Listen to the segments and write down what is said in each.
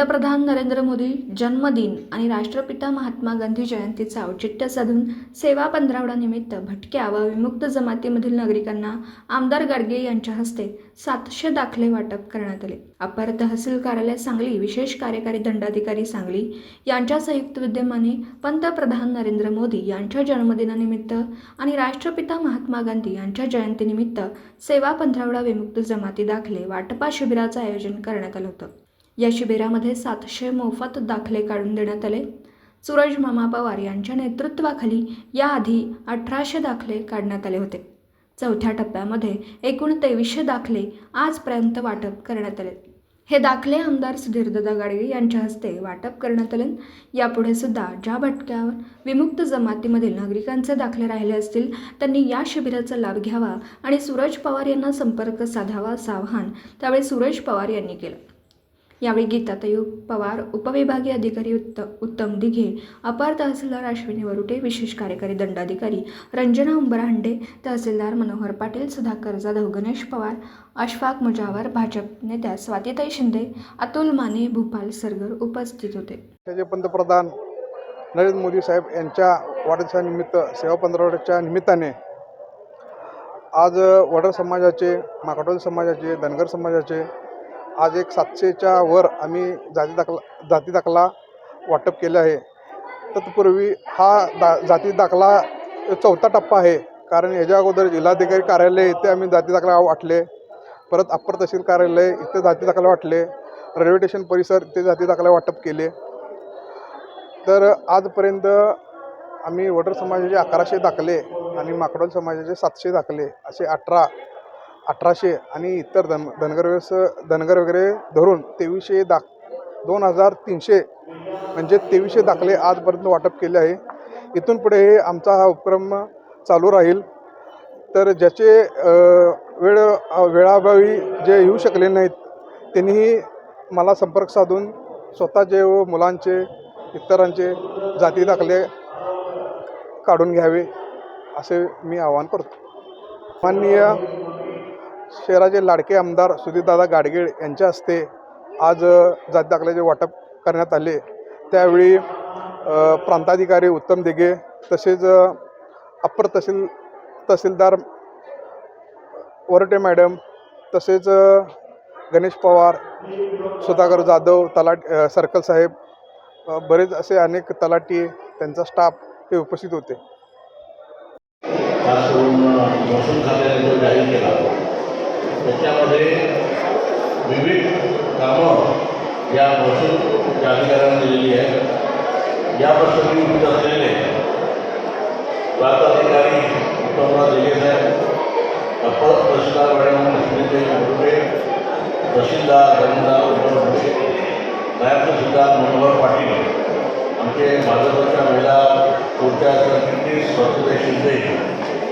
पंतप्रधान नरेंद्र मोदी जन्मदिन आणि राष्ट्रपिता महात्मा गांधी जयंतीचं औचित्य साधून सेवा पंधरवडा निमित्त भटक्या व विमुक्त जमातीमधील नागरिकांना आमदार गाडगे यांच्या हस्ते सातशे दाखले वाटप करण्यात आले. अपर तहसील कार्यालय सांगली विशेष कार्यकारी दंडाधिकारी सांगली यांच्या संयुक्त विद्यमाने पंतप्रधान नरेंद्र मोदी यांच्या जन्मदिनानिमित्त आणि राष्ट्रपिता महात्मा गांधी यांच्या जयंतीनिमित्त सेवा पंधरावडा विमुक्त जमाती दाखले वाटपा शिबिराचं आयोजन करण्यात आलं होतं. या शिबिरामध्ये सातशे मोफत दाखले काढून देण्यात आले. सूरज मामा पवार यांच्या नेतृत्वाखाली याआधी अठराशे दाखले काढण्यात आले होते. चौथ्या टप्प्यामध्ये एकूण तेवीसशे दाखले आजपर्यंत वाटप करण्यात आले. हे दाखले आमदार सुधीरदादा गाडगे यांच्या हस्ते वाटप करण्यात आले. यापुढे सुद्धा ज्या भटक्यावर विमुक्त जमातीमधील नागरिकांचे दाखले राहिले असतील त्यांनी या शिबिराचा लाभ घ्यावा आणि सूरज पवार यांना संपर्क साधावा असं आवाहन त्यावेळी सूरज पवार यांनी केलं. यावेळी गीताताई पवार उपविभागीय अधिकारी उत्त उत्तम दिघे अपार तहसीलदार अश्विनी वरुटे विशेष कार्यकारी दंडाधिकारी रंजना उंबरहांडे तहसीलदार मनोहर पाटील सुधाकर जाधव गणेश पवार अशफाक मुजावर भाजप नेत्या स्वातीताई शिंदे अतुल माने भूपाल सरगर उपस्थित होते. त्याचे पंतप्रधान नरेंद्र मोदी साहेब यांच्या वाढदिवसानिमित्त सेवा पंधरवड्याच्या निमित्ताने आज वडर समाजाचे माकाटोल समाजाचे धनगर समाजाचे आज एक सातशेच्या वर आम्ही जाती दाखला जाती दाखला वाटप केले आहे. तत्पूर्वी हा दा जाती दाखला चौथा टप्पा आहे. कारण याच्या अगोदर जिल्हाधिकारी कार्यालय इथे आम्ही जाती दाखला वाटले. परत अप्पर तहसील कार्यालय इथे जाती दाखला वाटले. रेल्वे स्टेशन परिसर इथे जाती दाखला वाटप केले. तर आजपर्यंत आम्ही वडर समाजाचे अकराशे दाखले आणि माकडोल समाजाचे सातशे दाखले असे अठरा अठराशे आणि इतर धन धनगर व्यवस धनगर वगैरे धरून तेवीसशे दाख दोन हजार तीनशे म्हणजे तेवीसशे दाखले आजपर्यंत वाटप केले आहे. इथून पुढे हे आमचा हा उपक्रम चालू राहील. तर ज्याचे वेळ वेळाभावी जे येऊ शकले नाहीत त्यांनीही मला संपर्क साधून स्वतःचे व मुलांचे इतरांचे जाती दाखले काढून घ्यावे असे मी आवाहन करतो. माननीय शहराचे लाडके आमदार सुधीरदादा गाडगीळ यांच्या हस्ते आज अ, जाती दाखल्याचे वाटप करण्यात आले. त्यावेळी प्रांताधिकारी उत्तम दिघे तसेच अप्पर तहसील तहसीलदार वरटे मॅडम तसेच गणेश पवार सुधाकर जाधव तलाट सर्कल साहेब बरेच असे अनेक तलाटी त्यांचा स्टाफ हे उपस्थित होते. त्याच्यामध्ये विविध कामं या महसूल प्राधिकरणाने दिलेली आहेत. या प्रसंगी उपस्थित असलेले प्रांताधिकारी उत्तमराव दिले साहेब अपर तहसीलदार मॅडम लक्ष्मीदेवी मोठे तहसीलदार धर्मदार उद्धव मोठे नायब तहसीलदार मनोहर पाटील आमचे भाजपच्या महिला मोर्चा सरचिटणीस स्वच्छता शिंदे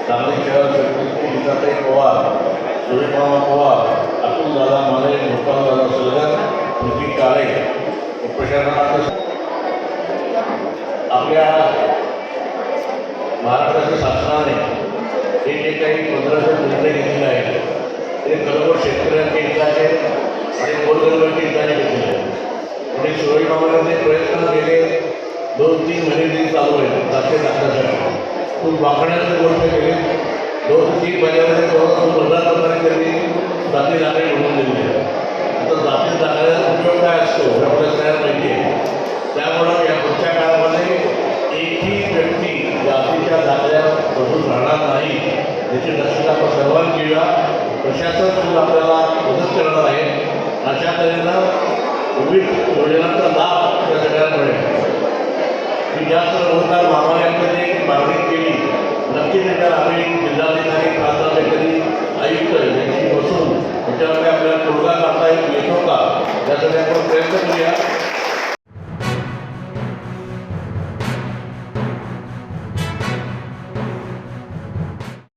सांगली शहर सरचिटणीस गीताताई पवार सूर्यमामा पवार अतुल दादा माने गोपाल दादा सलगर नितीन काळे प्रशासनाचं आपल्या महाराष्ट्राच्या शासनाने हे जे काही पंधराशे निर्णय घेतलेले आहेत ते खरोखर शेतकऱ्यांच्या हिताचे आणि गोरगरिबांच्या हिताने घेतलेले आहेत आणि शिवाजी महाराजांचे प्रयत्न केले दोन तीन महिने तरी चालू आहेत राष्ट्रीय दाखल्यासाठी खूप वाकण्याची गोष्ट केली दोन तीन महिन्यामध्ये जवळजवळ पंधरा लोकांनी त्यांनी जाती दाखले म्हणून दिले आता जाती दाखल्याचा उपयोग काय असतो हे आपल्याला सगळ्यांना माहिती आहे. त्यामुळं या पुढच्या काळामध्ये एकही व्यक्ती जातीच्या दाखल्यात बसून राहणार नाही याची दक्षता आपण सर्वांनी घेऊया प्रशासन सुद्धा आपल्याला आपण प्रयत्न करूया.